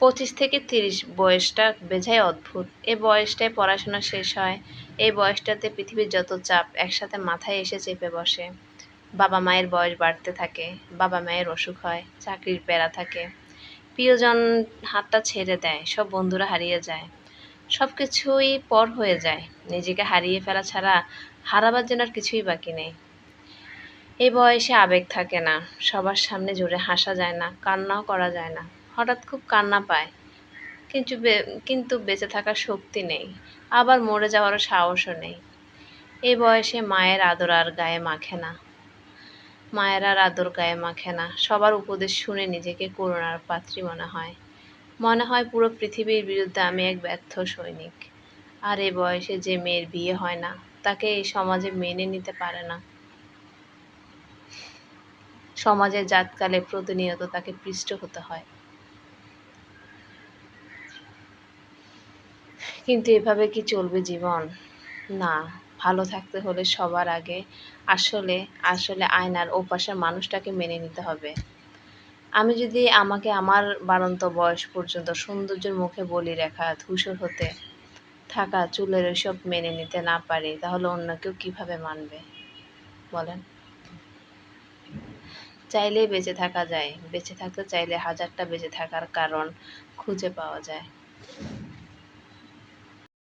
পঁচিশ থেকে তিরিশ বয়সটা বেজায় অদ্ভুত। এ বয়সটায় পড়াশোনা শেষ হয় এই বয়সটাতে পৃথিবীর যত চাপ একসাথে মাথায় এসে চেপে বসে। বাবা মায়ের বয়স বাড়তে থাকে, বাবা মায়ের অসুখ হয়, চাকরির প্যারা থাকে। প্রিয়জন হাতটা ছেড়ে দেয়, সব বন্ধুরা হারিয়ে যায়। সব কিছুই পর হয়ে যায়, নিজেকে হারিয়ে ফেলা ছাড়া হারাবার জন্য আর কিছুই বাকি নেই। এই বয়সে আবেগ থাকে না, সবার সামনে জোরে হাসা যায় না, কান্নাও করা যায় না। হঠাৎ খুব কান্না পায়। কিন্তু কিন্তু বেঁচে থাকার শক্তি নেই। আবার মরে যাওয়ারও সাহসও নেই। এই বয়সে মায়ের আদর আর গায়ে মাখে না। মায়ের আর আদর গায়ে মাখে না। সবার উপদেশ শুনে নিজেকে করুণার পাত্রী মনে হয়। মনে হয় পুরো পৃথিবীর বিরুদ্ধে আমি এক ব্যর্থ সৈনিক। আর এই বয়সে যে মেয়ের বিয়ে হয় না, তাকে এই সমাজে মেনে নিতে পারে না। সমাজের জাতকালে প্রতিনিয়ত তাকে পৃষ্ঠ হতে হয়। কিন্তু এভাবে কি চলবে জীবন? না, ভালো থাকতে হলে সবার আগে আসলে আসলে আয়নার ওপাশের মানুষটাকে মেনে নিতে হবে। আমি যদি আমাকে আমার বাড়ন্ত বয়স পর্যন্ত সৌন্দর্যের মুখে বলি রেখা, ধূসর হতে থাকা চুলের ওইসব মেনে নিতে না পারি, তাহলে অন্য কেউ কীভাবে মানবে? বলেন। চাইলেই বেঁচে থাকা যায়। বেঁচে থাকতে চাইলে হাজারটা বেঁচে থাকার কারণ খুঁজে পাওয়া যায়।